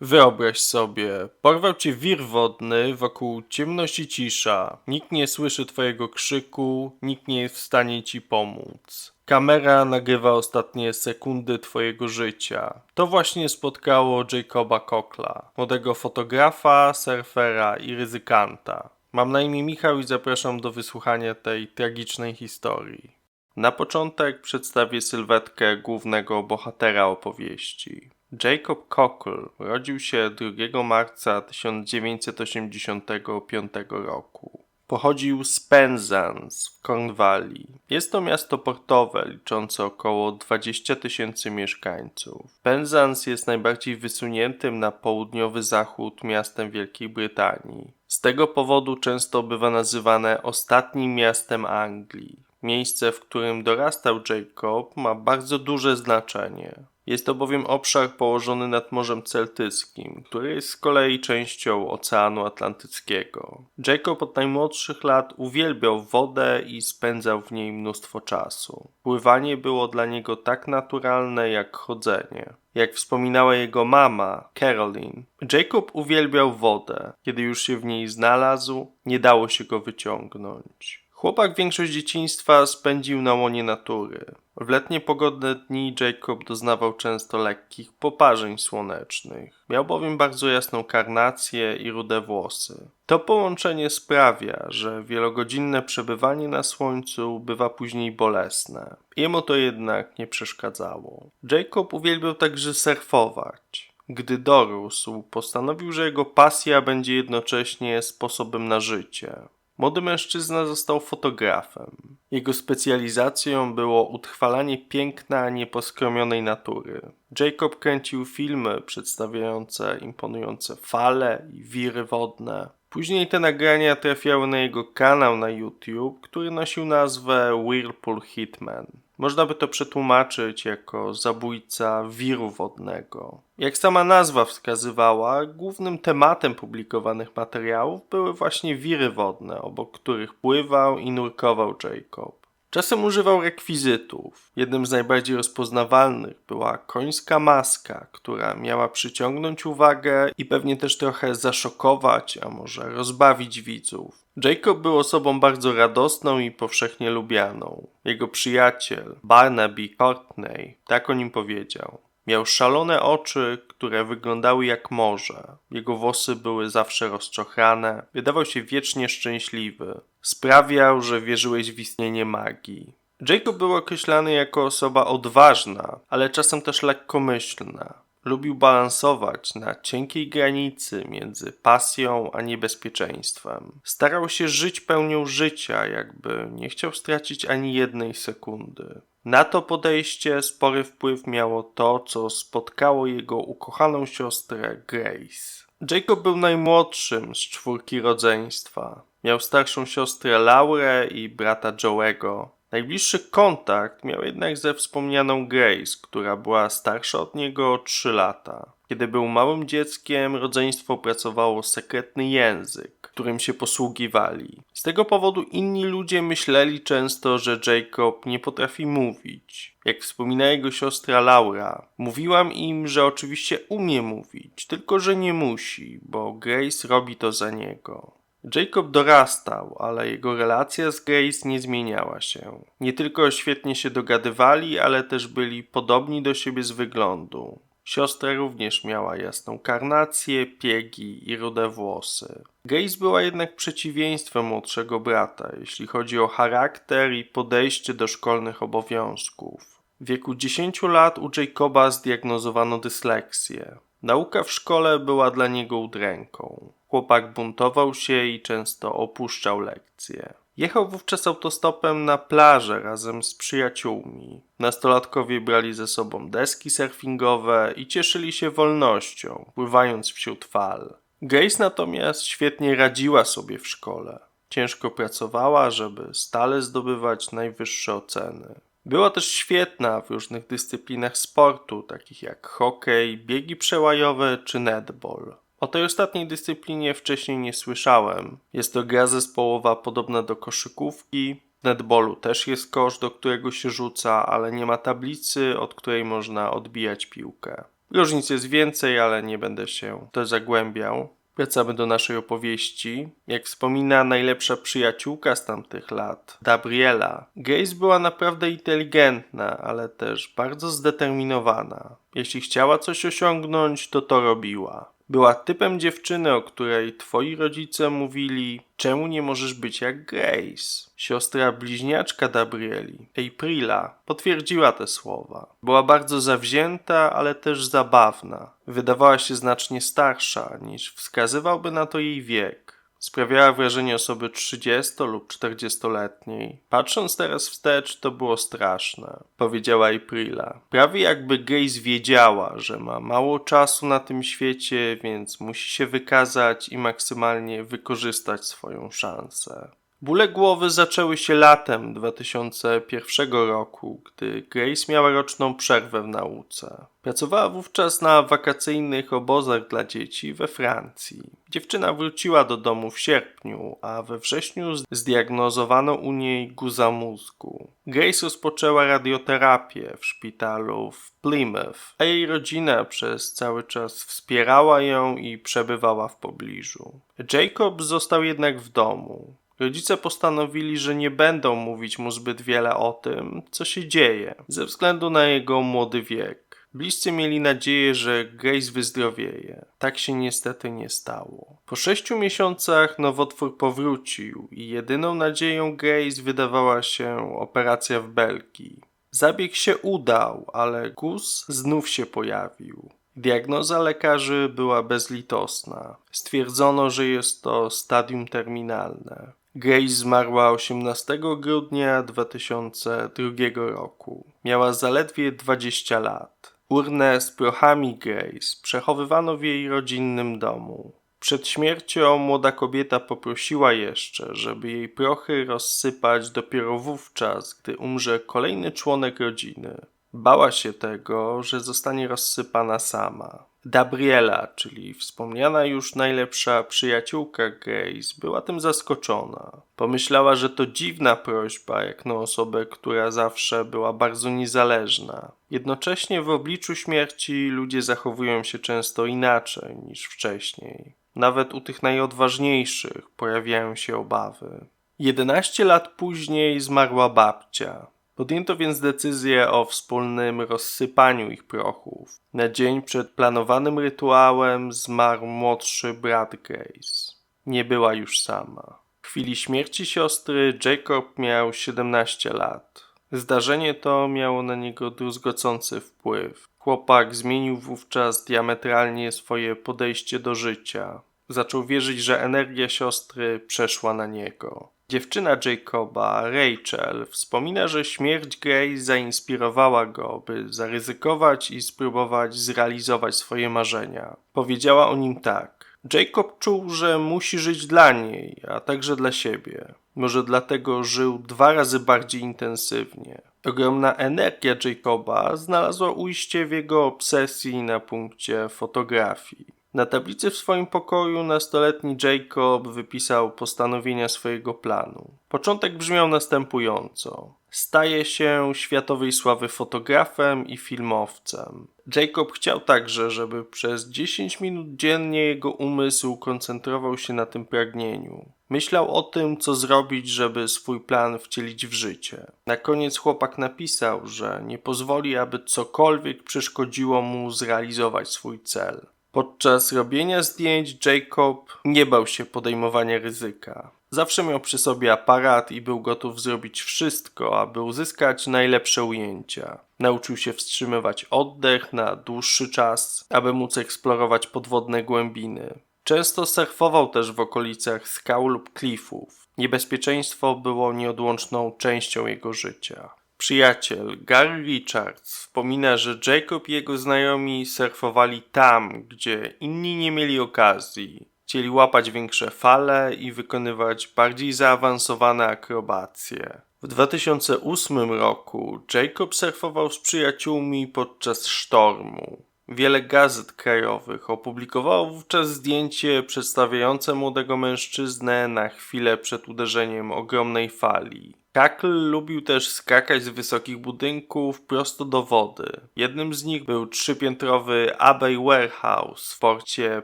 Wyobraź sobie, porwał cię wir wodny, wokół ciemność i cisza. Nikt nie słyszy twojego krzyku, nikt nie jest w stanie ci pomóc. Kamera nagrywa ostatnie sekundy twojego życia. To właśnie spotkało Jacoba Cockla, młodego fotografa, surfera i ryzykanta. Mam na imię Michał i zapraszam do wysłuchania tej tragicznej historii. Na początek przedstawię sylwetkę głównego bohatera opowieści. Jacob Cockle urodził się 2 marca 1985 roku. Pochodził z Penzance w Cornwalli. Jest to miasto portowe liczące około 20 tysięcy mieszkańców. Penzance jest najbardziej wysuniętym na południowy zachód miastem Wielkiej Brytanii. Z tego powodu często bywa nazywane ostatnim miastem Anglii. Miejsce, w którym dorastał Jacob, ma bardzo duże znaczenie. Jest to bowiem obszar położony nad Morzem Celtyckim, który jest z kolei częścią Oceanu Atlantyckiego. Jacob od najmłodszych lat uwielbiał wodę i spędzał w niej mnóstwo czasu. Pływanie było dla niego tak naturalne jak chodzenie. Jak wspominała jego mama, Caroline, Jacob uwielbiał wodę. Kiedy już się w niej znalazł, nie dało się go wyciągnąć. Chłopak większość dzieciństwa spędził na łonie natury. W letnie pogodne dni Jacob doznawał często lekkich poparzeń słonecznych. Miał bowiem bardzo jasną karnację i rude włosy. To połączenie sprawia, że wielogodzinne przebywanie na słońcu bywa później bolesne. Jemu to jednak nie przeszkadzało. Jacob uwielbiał także surfować. Gdy dorósł, postanowił, że jego pasja będzie jednocześnie sposobem na życie. Młody mężczyzna został fotografem. Jego specjalizacją było utrwalanie piękna nieposkromionej natury. Jacob kręcił filmy przedstawiające imponujące fale i wiry wodne. Później te nagrania trafiały na jego kanał na YouTube, który nosił nazwę Whirlpool Hitman. Można by to przetłumaczyć jako zabójca wiru wodnego. Jak sama nazwa wskazywała, głównym tematem publikowanych materiałów były właśnie wiry wodne, obok których pływał i nurkował Jacob. Czasem używał rekwizytów. Jednym z najbardziej rozpoznawalnych była końska maska, która miała przyciągnąć uwagę i pewnie też trochę zaszokować, a może rozbawić widzów. Jacob był osobą bardzo radosną i powszechnie lubianą. Jego przyjaciel, Barnaby Courtney, tak o nim powiedział. Miał szalone oczy, które wyglądały jak morze. Jego włosy były zawsze rozczochrane. Wydawał się wiecznie szczęśliwy. Sprawiał, że wierzyłeś w istnienie magii. Jacob był określany jako osoba odważna, ale czasem też lekkomyślna. Lubił balansować na cienkiej granicy między pasją a niebezpieczeństwem. Starał się żyć pełnią życia, jakby nie chciał stracić ani jednej sekundy. Na to podejście spory wpływ miało to, co spotkało jego ukochaną siostrę Grace. Jacob był najmłodszym z czwórki rodzeństwa. Miał starszą siostrę Laurę i brata Joe'ego. Najbliższy kontakt miał jednak ze wspomnianą Grace, która była starsza od niego o 3 lata. Kiedy był małym dzieckiem, rodzeństwo pracowało sekretny język, którym się posługiwali. Z tego powodu inni ludzie myśleli często, że Jacob nie potrafi mówić. Jak wspomina jego siostra Laura, mówiłam im, że oczywiście umie mówić, tylko że nie musi, bo Grace robi to za niego. Jacob dorastał, ale jego relacja z Grace nie zmieniała się. Nie tylko świetnie się dogadywali, ale też byli podobni do siebie z wyglądu. Siostra również miała jasną karnację, piegi i rude włosy. Grace była jednak przeciwieństwem młodszego brata, jeśli chodzi o charakter i podejście do szkolnych obowiązków. W wieku 10 lat u Jacoba zdiagnozowano dysleksję. Nauka w szkole była dla niego udręką. Chłopak buntował się i często opuszczał lekcje. Jechał wówczas autostopem na plażę razem z przyjaciółmi. Nastolatkowie brali ze sobą deski surfingowe i cieszyli się wolnością, pływając wśród fal. Grace natomiast świetnie radziła sobie w szkole. Ciężko pracowała, żeby stale zdobywać najwyższe oceny. Była też świetna w różnych dyscyplinach sportu, takich jak hokej, biegi przełajowe czy netball. O tej ostatniej dyscyplinie wcześniej nie słyszałem. Jest to gra zespołowa podobna do koszykówki. W netballu też jest kosz, do którego się rzuca, ale nie ma tablicy, od której można odbijać piłkę. Różnic jest więcej, ale nie będę się to zagłębiał. Wracamy do naszej opowieści. Jak wspomina najlepsza przyjaciółka z tamtych lat, Gabriela, Grace była naprawdę inteligentna, ale też bardzo zdeterminowana. Jeśli chciała coś osiągnąć, to to robiła. Była typem dziewczyny, o której twoi rodzice mówili, czemu nie możesz być jak Grace? Siostra bliźniaczka Gabrieli, Aprila, potwierdziła te słowa. Była bardzo zawzięta, ale też zabawna. Wydawała się znacznie starsza, niż wskazywałby na to jej wiek. Sprawiała wrażenie osoby 30 lub 40-letniej. Patrząc teraz wstecz, to było straszne, powiedziała Aprila. Prawie jakby Grace wiedziała, że ma mało czasu na tym świecie, więc musi się wykazać i maksymalnie wykorzystać swoją szansę. Bóle głowy zaczęły się latem 2001 roku, gdy Grace miała roczną przerwę w nauce. Pracowała wówczas na wakacyjnych obozach dla dzieci we Francji. Dziewczyna wróciła do domu w sierpniu, a we wrześniu zdiagnozowano u niej guza mózgu. Grace rozpoczęła radioterapię w szpitalu w Plymouth, a jej rodzina przez cały czas wspierała ją i przebywała w pobliżu. Jacob został jednak w domu. Rodzice postanowili, że nie będą mówić mu zbyt wiele o tym, co się dzieje, ze względu na jego młody wiek. Bliscy mieli nadzieję, że Grace wyzdrowieje. Tak się niestety nie stało. Po sześciu miesiącach nowotwór powrócił i jedyną nadzieją Grace wydawała się operacja w Belgii. Zabieg się udał, ale guz znów się pojawił. Diagnoza lekarzy była bezlitosna. Stwierdzono, że jest to stadium terminalne. Grace zmarła 18 grudnia 2002 roku. Miała zaledwie 20 lat. Urnę z prochami Grace przechowywano w jej rodzinnym domu. Przed śmiercią młoda kobieta poprosiła jeszcze, żeby jej prochy rozsypać dopiero wówczas, gdy umrze kolejny członek rodziny. Bała się tego, że zostanie rozsypana sama. Gabriela, czyli wspomniana już najlepsza przyjaciółka Grace, była tym zaskoczona. Pomyślała, że to dziwna prośba, jak na osobę, która zawsze była bardzo niezależna. Jednocześnie w obliczu śmierci ludzie zachowują się często inaczej niż wcześniej. Nawet u tych najodważniejszych pojawiają się obawy. Jedenaście lat później zmarła babcia. Podjęto więc decyzję o wspólnym rozsypaniu ich prochów. Na dzień przed planowanym rytuałem zmarł młodszy brat Grace. Nie była już sama. W chwili śmierci siostry Jacob miał 17 lat. Zdarzenie to miało na niego druzgocący wpływ. Chłopak zmienił wówczas diametralnie swoje podejście do życia. Zaczął wierzyć, że energia siostry przeszła na niego. Dziewczyna Jacoba, Rachel, wspomina, że śmierć Grace zainspirowała go, by zaryzykować i spróbować zrealizować swoje marzenia. Powiedziała o nim tak. Jacob czuł, że musi żyć dla niej, a także dla siebie. Może dlatego żył dwa razy bardziej intensywnie. Ogromna energia Jacoba znalazła ujście w jego obsesji na punkcie fotografii. Na tablicy w swoim pokoju nastoletni Jacob wypisał postanowienia swojego planu. Początek brzmiał następująco. Staje się światowej sławy fotografem i filmowcem. Jacob chciał także, żeby przez 10 minut dziennie jego umysł koncentrował się na tym pragnieniu. Myślał o tym, co zrobić, żeby swój plan wcielić w życie. Na koniec chłopak napisał, że nie pozwoli, aby cokolwiek przeszkodziło mu zrealizować swój cel. Podczas robienia zdjęć Jacob nie bał się podejmowania ryzyka. Zawsze miał przy sobie aparat i był gotów zrobić wszystko, aby uzyskać najlepsze ujęcia. Nauczył się wstrzymywać oddech na dłuższy czas, aby móc eksplorować podwodne głębiny. Często surfował też w okolicach skał lub klifów. Niebezpieczeństwo było nieodłączną częścią jego życia. Przyjaciel Gary Richards wspomina, że Jacob i jego znajomi surfowali tam, gdzie inni nie mieli okazji. Chcieli łapać większe fale i wykonywać bardziej zaawansowane akrobacje. W 2008 roku Jacob surfował z przyjaciółmi podczas sztormu. Wiele gazet krajowych opublikowało wówczas zdjęcie przedstawiające młodego mężczyznę na chwilę przed uderzeniem ogromnej fali. Kakl lubił też skakać z wysokich budynków prosto do wody. Jednym z nich był trzypiętrowy Abbey Warehouse w porcie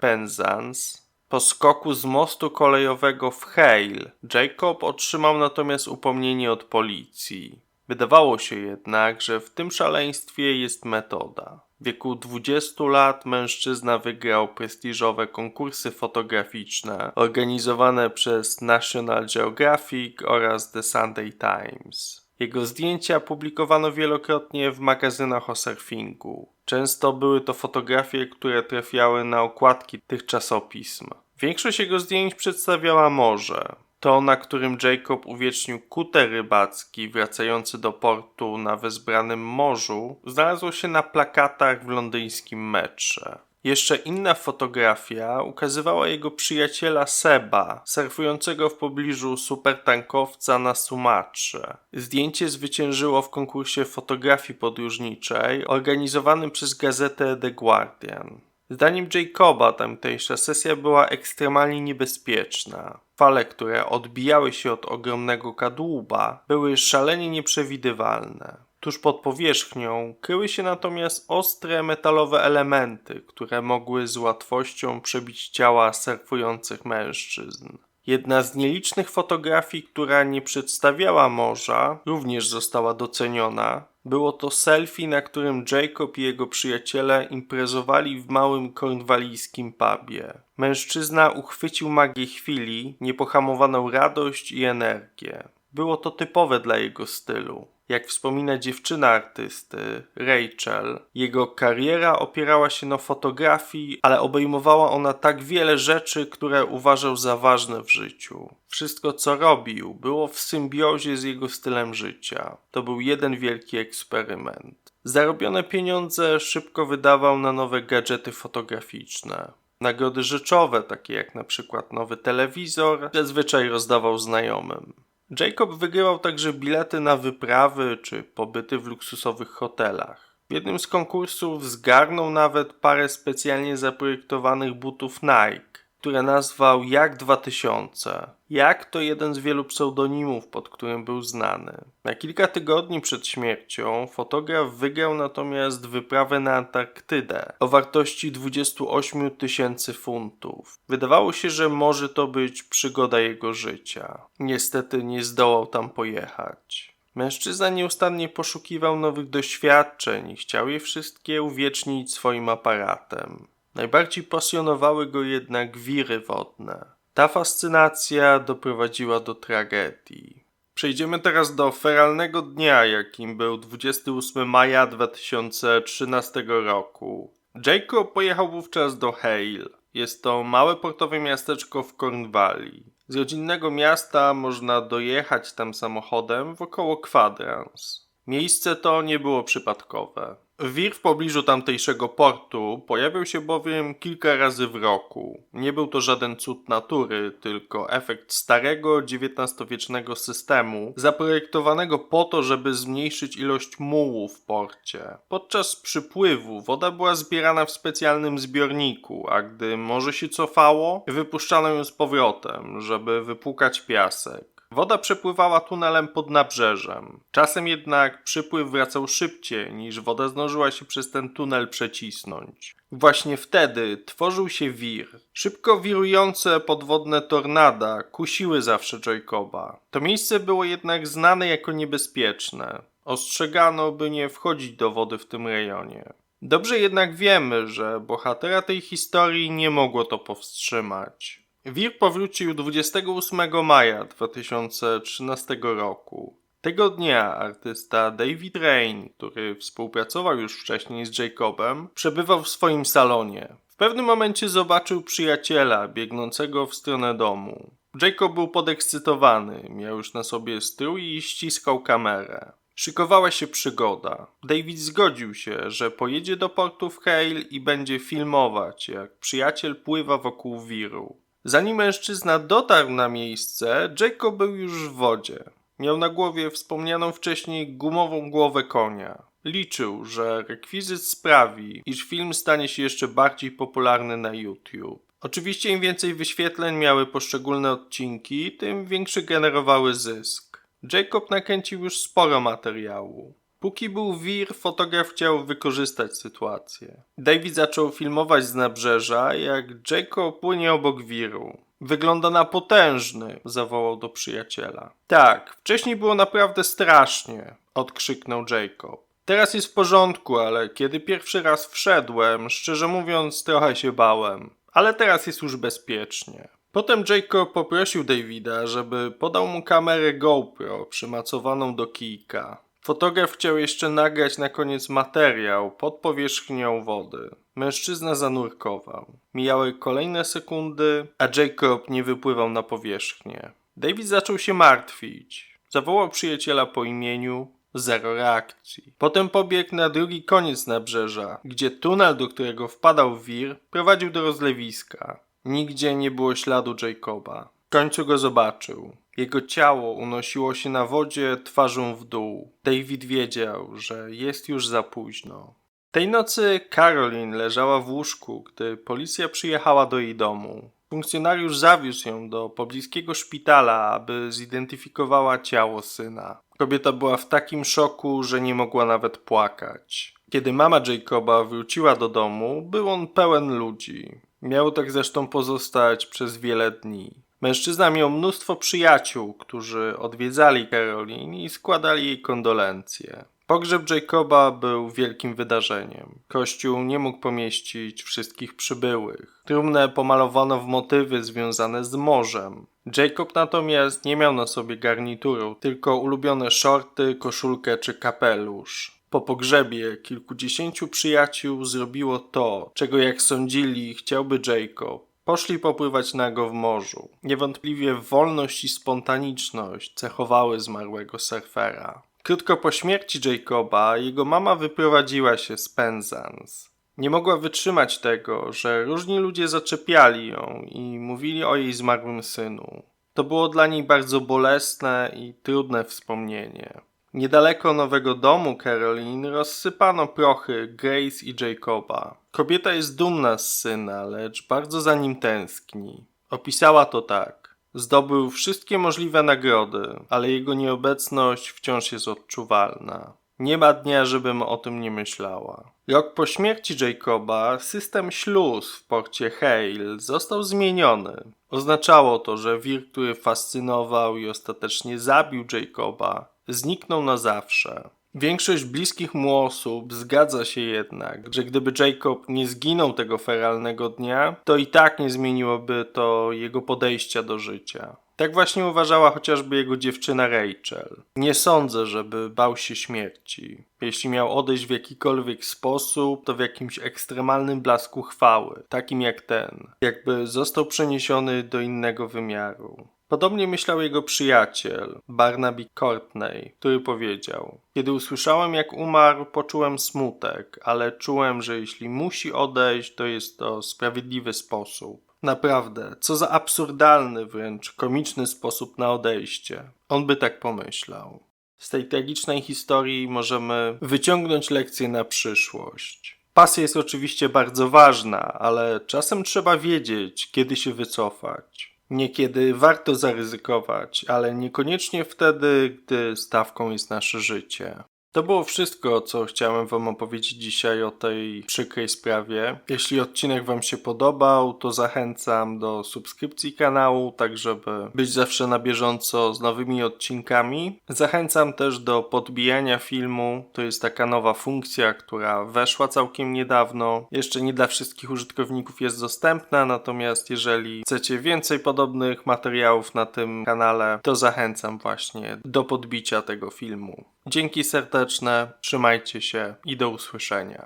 Penzance. Po skoku z mostu kolejowego w Hale, Jacob otrzymał natomiast upomnienie od policji. Wydawało się jednak, że w tym szaleństwie jest metoda. W wieku 20 lat mężczyzna wygrał prestiżowe konkursy fotograficzne organizowane przez National Geographic oraz The Sunday Times. Jego zdjęcia publikowano wielokrotnie w magazynach o surfingu. Często były to fotografie, które trafiały na okładki tych czasopism. Większość jego zdjęć przedstawiała morze. To, na którym Jacob uwiecznił kuter rybacki wracający do portu na wezbranym morzu, znalazło się na plakatach w londyńskim metrze. Jeszcze inna fotografia ukazywała jego przyjaciela Seba, surfującego w pobliżu supertankowca na Sumatrze. Zdjęcie zwyciężyło w konkursie fotografii podróżniczej organizowanym przez gazetę The Guardian. Zdaniem Jacoba tamtejsza sesja była ekstremalnie niebezpieczna. Fale, które odbijały się od ogromnego kadłuba, były szalenie nieprzewidywalne. Tuż pod powierzchnią kryły się natomiast ostre metalowe elementy, które mogły z łatwością przebić ciała surfujących mężczyzn. Jedna z nielicznych fotografii, która nie przedstawiała morza, również została doceniona. Było to selfie, na którym Jacob i jego przyjaciele imprezowali w małym kornwalijskim pubie. Mężczyzna uchwycił magię chwili, niepohamowaną radość i energię. Było to typowe dla jego stylu. Jak wspomina dziewczyna artysty, Rachel, jego kariera opierała się na fotografii, ale obejmowała ona tak wiele rzeczy, które uważał za ważne w życiu. Wszystko, co robił, było w symbiozie z jego stylem życia. To był jeden wielki eksperyment. Zarobione pieniądze szybko wydawał na nowe gadżety fotograficzne. Nagrody rzeczowe, takie jak na przykład nowy telewizor, zazwyczaj rozdawał znajomym. Jacob wygrywał także bilety na wyprawy czy pobyty w luksusowych hotelach. W jednym z konkursów zgarnął nawet parę specjalnie zaprojektowanych butów Nike, które nazwał Jak 2000. Jak to jeden z wielu pseudonimów, pod którym był znany. Na kilka tygodni przed śmiercią fotograf wygrał natomiast wyprawę na Antarktydę o wartości 28 tysięcy funtów. Wydawało się, że może to być przygoda jego życia. Niestety nie zdołał tam pojechać. Mężczyzna nieustannie poszukiwał nowych doświadczeń i chciał je wszystkie uwiecznić swoim aparatem. Najbardziej pasjonowały go jednak wiry wodne. Ta fascynacja doprowadziła do tragedii. Przejdziemy teraz do feralnego dnia, jakim był 28 maja 2013 roku. Jacob pojechał wówczas do Hale. Jest to małe portowe miasteczko w Cornwalli. Z rodzinnego miasta można dojechać tam samochodem w około kwadrans. Miejsce to nie było przypadkowe. Wir w pobliżu tamtejszego portu pojawiał się bowiem kilka razy w roku. Nie był to żaden cud natury, tylko efekt starego XIX-wiecznego systemu, zaprojektowanego po to, żeby zmniejszyć ilość mułu w porcie. Podczas przypływu woda była zbierana w specjalnym zbiorniku, a gdy morze się cofało, wypuszczano ją z powrotem, żeby wypłukać piasek. Woda przepływała tunelem pod nabrzeżem. Czasem jednak przypływ wracał szybciej, niż woda zdążyła się przez ten tunel przecisnąć. Właśnie wtedy tworzył się wir. Szybko wirujące podwodne tornada kusiły zawsze Jacoba. To miejsce było jednak znane jako niebezpieczne. Ostrzegano, by nie wchodzić do wody w tym rejonie. Dobrze jednak wiemy, że bohatera tej historii nie mogło to powstrzymać. Wir powrócił 28 maja 2013 roku. Tego dnia artysta David Rain, który współpracował już wcześniej z Jacobem, przebywał w swoim salonie. W pewnym momencie zobaczył przyjaciela biegnącego w stronę domu. Jacob był podekscytowany, miał już na sobie strój i ściskał kamerę. Szykowała się przygoda. David zgodził się, że pojedzie do portu w Hale i będzie filmować, jak przyjaciel pływa wokół wiru. Zanim mężczyzna dotarł na miejsce, Jacob był już w wodzie. Miał na głowie wspomnianą wcześniej gumową głowę konia. Liczył, że rekwizyt sprawi, iż film stanie się jeszcze bardziej popularny na YouTube. Oczywiście im więcej wyświetleń miały poszczególne odcinki, tym większy generowały zysk. Jacob nakręcił już sporo materiału. Póki był wir, fotograf chciał wykorzystać sytuację. David zaczął filmować z nabrzeża, jak Jacob płynie obok wiru. Wygląda na potężny, zawołał do przyjaciela. Tak, wcześniej było naprawdę strasznie, odkrzyknął Jacob. Teraz jest w porządku, ale kiedy pierwszy raz wszedłem, szczerze mówiąc, trochę się bałem. Ale teraz jest już bezpiecznie. Potem Jacob poprosił Davida, żeby podał mu kamerę GoPro przymacowaną do kijka. Fotograf chciał jeszcze nagrać na koniec materiał pod powierzchnią wody. Mężczyzna zanurkował. Mijały kolejne sekundy, a Jacob nie wypływał na powierzchnię. David zaczął się martwić. Zawołał przyjaciela po imieniu, zero reakcji. Potem pobiegł na drugi koniec nabrzeża, gdzie tunel, do którego wpadał wir, prowadził do rozlewiska. Nigdzie nie było śladu Jacoba. W końcu go zobaczył. Jego ciało unosiło się na wodzie twarzą w dół. David wiedział, że jest już za późno. Tej nocy Caroline leżała w łóżku, gdy policja przyjechała do jej domu. Funkcjonariusz zawiózł ją do pobliskiego szpitala, aby zidentyfikowała ciało syna. Kobieta była w takim szoku, że nie mogła nawet płakać. Kiedy mama Jacoba wróciła do domu, był on pełen ludzi. Miał tak zresztą pozostać przez wiele dni. Mężczyzna miał mnóstwo przyjaciół, którzy odwiedzali Caroline i składali jej kondolencje. Pogrzeb Jacoba był wielkim wydarzeniem. Kościół nie mógł pomieścić wszystkich przybyłych. Trumnę pomalowano w motywy związane z morzem. Jacob natomiast nie miał na sobie garnituru, tylko ulubione shorty, koszulkę czy kapelusz. Po pogrzebie kilkudziesięciu przyjaciół zrobiło to, czego jak sądzili chciałby Jacob. Poszli popływać nago w morzu. Niewątpliwie wolność i spontaniczność cechowały zmarłego surfera. Krótko po śmierci Jacoba jego mama wyprowadziła się z Penzance. Nie mogła wytrzymać tego, że różni ludzie zaczepiali ją i mówili o jej zmarłym synu. To było dla niej bardzo bolesne i trudne wspomnienie. Niedaleko nowego domu Caroline rozsypano prochy Grace i Jacoba. Kobieta jest dumna z syna, lecz bardzo za nim tęskni. Opisała to tak. Zdobył wszystkie możliwe nagrody, ale jego nieobecność wciąż jest odczuwalna. Nie ma dnia, żebym o tym nie myślała. Rok po śmierci Jacoba system śluz w porcie Hale został zmieniony. Oznaczało to, że wir, który fascynował i ostatecznie zabił Jacoba, zniknął na zawsze. Większość bliskich mu osób zgadza się jednak, że gdyby Jacob nie zginął tego feralnego dnia, to i tak nie zmieniłoby to jego podejścia do życia. Tak właśnie uważała chociażby jego dziewczyna Rachel. Nie sądzę, żeby bał się śmierci. Jeśli miał odejść w jakikolwiek sposób, to w jakimś ekstremalnym blasku chwały, takim jak ten, jakby został przeniesiony do innego wymiaru. Podobnie myślał jego przyjaciel, Barnaby Courtney, który powiedział: Kiedy usłyszałem, jak umarł, poczułem smutek, ale czułem, że jeśli musi odejść, to jest to sprawiedliwy sposób. Naprawdę, co za absurdalny, wręcz komiczny sposób na odejście. On by tak pomyślał. Z tej tragicznej historii możemy wyciągnąć lekcję na przyszłość. Pasja jest oczywiście bardzo ważna, ale czasem trzeba wiedzieć, kiedy się wycofać. Niekiedy warto zaryzykować, ale niekoniecznie wtedy, gdy stawką jest nasze życie. To było wszystko, co chciałem Wam opowiedzieć dzisiaj o tej przykrej sprawie. Jeśli odcinek Wam się podobał, to zachęcam do subskrypcji kanału, tak żeby być zawsze na bieżąco z nowymi odcinkami. Zachęcam też do podbijania filmu. To jest taka nowa funkcja, która weszła całkiem niedawno. Jeszcze nie dla wszystkich użytkowników jest dostępna, natomiast jeżeli chcecie więcej podobnych materiałów na tym kanale, to zachęcam właśnie do podbicia tego filmu. Dzięki serdeczne, trzymajcie się i do usłyszenia.